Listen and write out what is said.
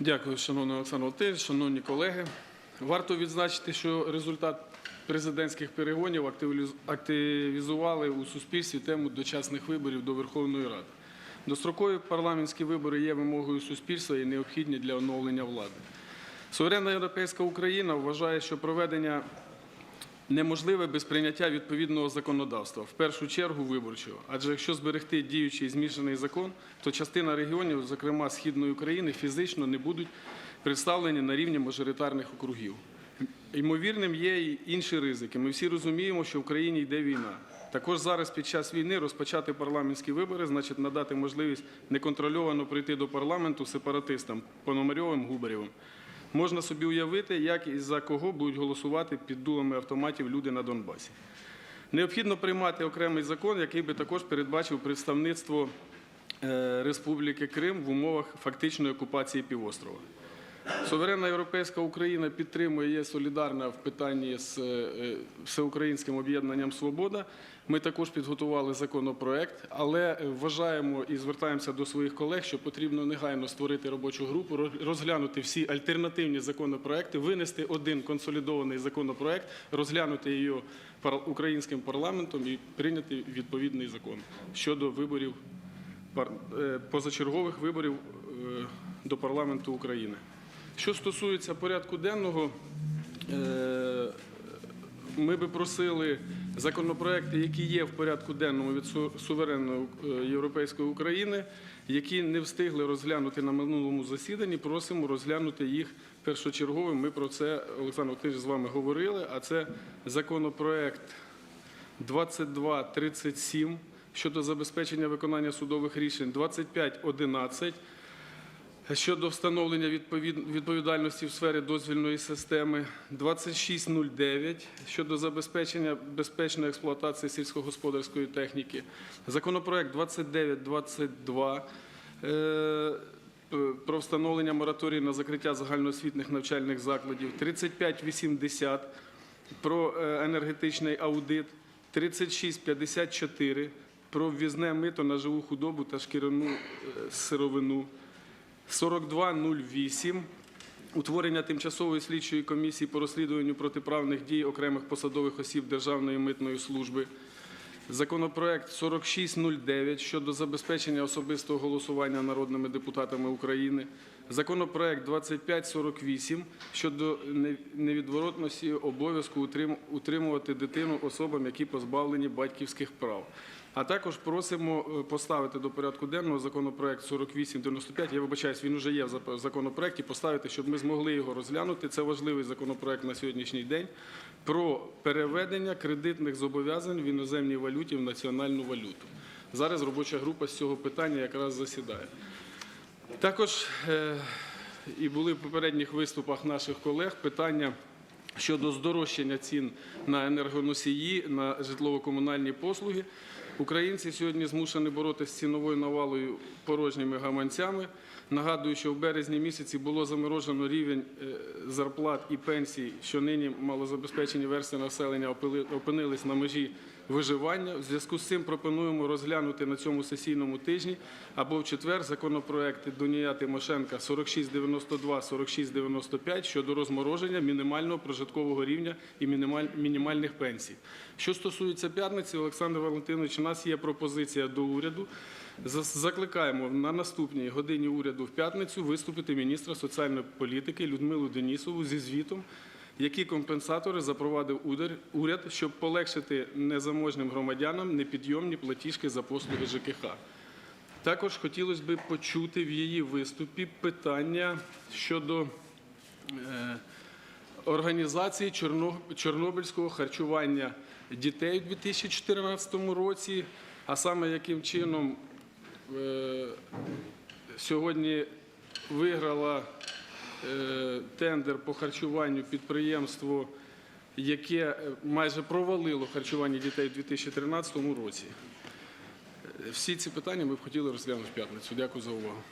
Дякую, шановний Олександр Володимирович, шановні колеги. Варто відзначити, що результат президентських перегонів активізували у суспільстві тему дочасних виборів до Верховної Ради. Дострокові парламентські вибори є вимогою суспільства і необхідні для оновлення влади. Суверенна європейська Україна вважає, що проведення неможливе без прийняття відповідного законодавства, в першу чергу виборчого. Адже якщо зберегти діючий змішаний закон, то частина регіонів, зокрема Східної України, фізично не будуть представлені на рівні мажоритарних округів. Ймовірним є і інші ризики. Ми всі розуміємо, що в країні йде війна. Також зараз під час війни розпочати парламентські вибори, значить надати можливість неконтрольовано прийти до парламенту сепаратистам Пономарьовим, Губарєвим. Можна собі уявити, як і за кого будуть голосувати під дулами автоматів люди на Донбасі. Необхідно приймати окремий закон, який би також передбачив представництво е, Республіки Крим в умовах фактичної окупації півострова. Суверенна європейська Україна підтримує є солідарна в питанні з е, всеукраїнським об'єднанням Свобода. Ми також підготували законопроект, але вважаємо і звертаємося до своїх колег, що потрібно негайно створити робочу групу, розглянути всі альтернативні законопроекти, винести один консолідований законопроект, розглянути його українським парламентом і прийняти відповідний закон щодо виборів е, позачергових виборів е, до парламенту України. Що стосується порядку денного, е, ми би просили законопроекти, які є в порядку денному від суверенної е, європейської України, які не встигли розглянути на минулому засіданні, просимо розглянути їх першочерговим. Ми про це, Олександр Володимирович, з вами говорили. А це законопроект 2237 щодо забезпечення виконання судових рішень, 2511 щодо встановлення відповідальності в сфері дозвільної системи, 2609 щодо забезпечення безпечної експлуатації сільськогосподарської техніки, законопроект 2922 е, про встановлення мораторію на закриття загальноосвітних навчальних закладів, 3580 про е, енергетичний аудит, 3654 про ввізне мито на живу худобу та шкіряну е, сировину. 4208 утворення тимчасової слідчої комісії по розслідуванню протиправних дій окремих посадових осіб Державної митної служби. Законопроект 4609 щодо забезпечення особистого голосування народними депутатами України. Законопроект 2548 щодо невідворотності обов'язку утримувати дитину особам, які позбавлені батьківських прав. А також просимо е, поставити до порядку денного законопроект 4895. Я вибачаюсь, він вже є в законопроекті. Поставити, щоб ми змогли його розглянути. Це важливий законопроект на сьогоднішній день про переведення кредитних зобов'язань в іноземній валюті в національну валюту. Зараз робоча група з цього питання якраз засідає. Також е, і були в попередніх виступах наших колег питання щодо здорожчання цін на енергоносії, на житлово-комунальні послуги. Українці сьогодні змушені боротися з ціновою навалою порожніми гаманцями. Нагадую, що в березні місяці було заморожено рівень е, зарплат і пенсій, що нині малозабезпечені версії населення опинились на межі виживання. В зв'язку з цим пропонуємо розглянути на цьому сесійному тижні або в четвер законопроекти Донія Тимошенка 4692, 4695 щодо розмороження мінімального прожиткового рівня і мінімальних пенсій. Що стосується п'ятниці, Олександр Валентинович, у нас є пропозиція до уряду. Закликаємо на наступній годині уряду в п'ятницю виступити міністра соціальної політики Людмилу Денісову зі звітом, які компенсатори запровадив уряд, щоб полегшити незаможним громадянам непідйомні платіжки за послуги ЖКХ. Також хотілося б почути в її виступі питання щодо е, організації Чорно- чорнобильського харчування дітей у 2014 році, а саме яким чином е, сьогодні виграла тендер по харчуванню підприємство, яке е, майже провалило харчування дітей у 2013 році. Е, Всі ці питання ми б хотіли розглянути в п'ятницю. Дякую за увагу.